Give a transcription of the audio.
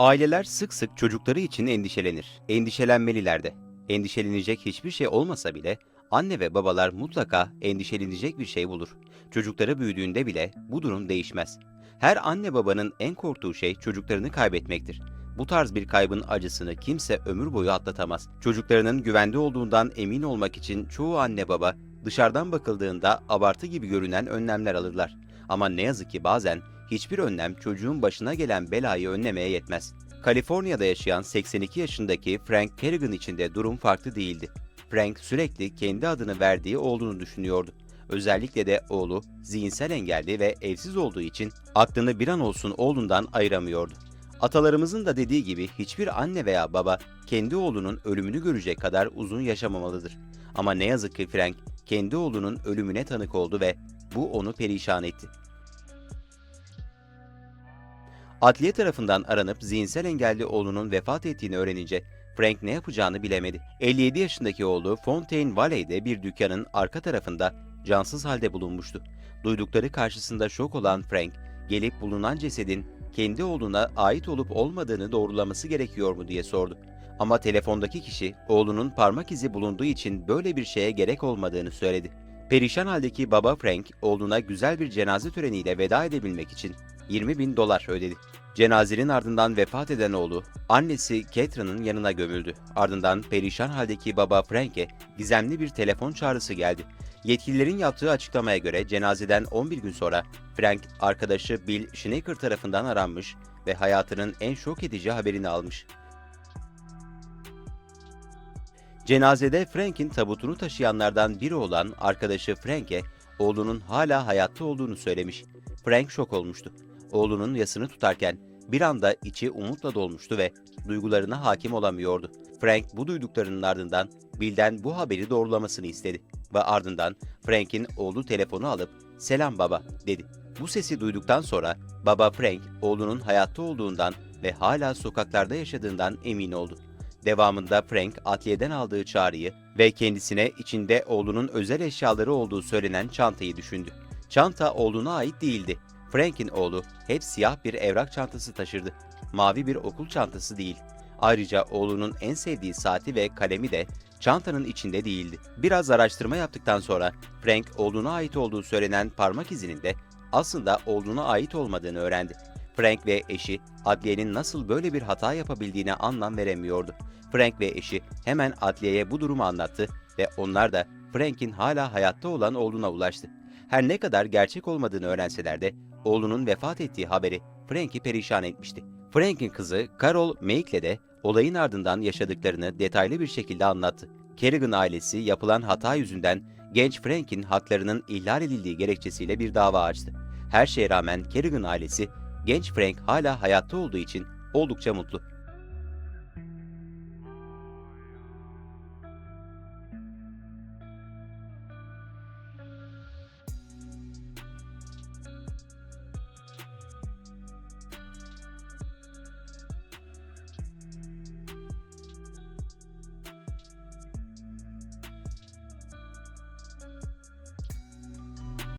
Aileler sık sık çocukları için endişelenir. Endişelenmeliler de. Endişelenecek hiçbir şey olmasa bile anne ve babalar mutlaka endişelenecek bir şey bulur. Çocukları büyüdüğünde bile bu durum değişmez. Her anne babanın en korktuğu şey çocuklarını kaybetmektir. Bu tarz bir kaybın acısını kimse ömür boyu atlatamaz. Çocuklarının güvende olduğundan emin olmak için çoğu anne baba dışarıdan bakıldığında abartı gibi görünen önlemler alırlar. Ama ne yazık ki bazen hiçbir önlem çocuğun başına gelen belayı önlemeye yetmez. Kaliforniya'da yaşayan 82 yaşındaki Frank Kerrigan için de durum farklı değildi. Frank sürekli kendi adını verdiği olduğunu düşünüyordu. Özellikle de oğlu zihinsel engelli ve evsiz olduğu için aklını bir an olsun oğlundan ayıramıyordu. Atalarımızın da dediği gibi hiçbir anne veya baba kendi oğlunun ölümünü görecek kadar uzun yaşamamalıdır. Ama ne yazık ki Frank kendi oğlunun ölümüne tanık oldu ve bu onu perişan etti. Adliye tarafından aranıp zihinsel engelli oğlunun vefat ettiğini öğrenince Frank ne yapacağını bilemedi. 57 yaşındaki oğlu Fontaine Valley'de bir dükkanın arka tarafında cansız halde bulunmuştu. Duydukları karşısında şok olan Frank, gelip bulunan cesedin kendi oğluna ait olup olmadığını doğrulaması gerekiyor mu diye sordu. Ama telefondaki kişi oğlunun parmak izi bulunduğu için böyle bir şeye gerek olmadığını söyledi. Perişan haldeki baba Frank, oğluna güzel bir cenaze töreniyle veda edebilmek için 20 bin dolar ödedi. Cenazenin ardından vefat eden oğlu, annesi Catherine'ın yanına gömüldü. Ardından perişan haldeki baba Frank'e gizemli bir telefon çağrısı geldi. Yetkililerin yaptığı açıklamaya göre cenazeden 11 gün sonra Frank, arkadaşı Bill Schnecker tarafından aranmış ve hayatının en şok edici haberini almış. Cenazede Frank'in tabutunu taşıyanlardan biri olan arkadaşı Frank'e oğlunun hala hayatta olduğunu söylemiş. Frank şok olmuştu. Oğlunun yasını tutarken bir anda içi umutla dolmuştu ve duygularına hakim olamıyordu. Frank bu duyduklarının ardından Bill'den bu haberi doğrulamasını istedi ve ardından Frank'in oğlu telefonu alıp "Selam baba." dedi. Bu sesi duyduktan sonra baba Frank oğlunun hayatta olduğundan ve hala sokaklarda yaşadığından emin oldu. Devamında Frank adliyeden aldığı çağrıyı ve kendisine içinde oğlunun özel eşyaları olduğu söylenen çantayı düşündü. Çanta oğluna ait değildi. Frank'in oğlu hep siyah bir evrak çantası taşırdı. Mavi bir okul çantası değil. Ayrıca oğlunun en sevdiği saati ve kalemi de çantanın içinde değildi. Biraz araştırma yaptıktan sonra Frank oğluna ait olduğu söylenen parmak izinin de aslında oğluna ait olmadığını öğrendi. Frank ve eşi adliyenin nasıl böyle bir hata yapabildiğine anlam veremiyordu. Frank ve eşi hemen adliyeye bu durumu anlattı ve onlar da Frank'in hala hayatta olan oğluna ulaştı. Her ne kadar gerçek olmadığını öğrenseler de oğlunun vefat ettiği haberi Frank'i perişan etmişti. Frank'in kızı Carol Meikle de olayın ardından yaşadıklarını detaylı bir şekilde anlattı. Kerrigan ailesi yapılan hata yüzünden genç Frank'in haklarının ihlal edildiği gerekçesiyle bir dava açtı. Her şeye rağmen Kerrigan ailesi genç Frank hala hayatta olduğu için oldukça mutlu.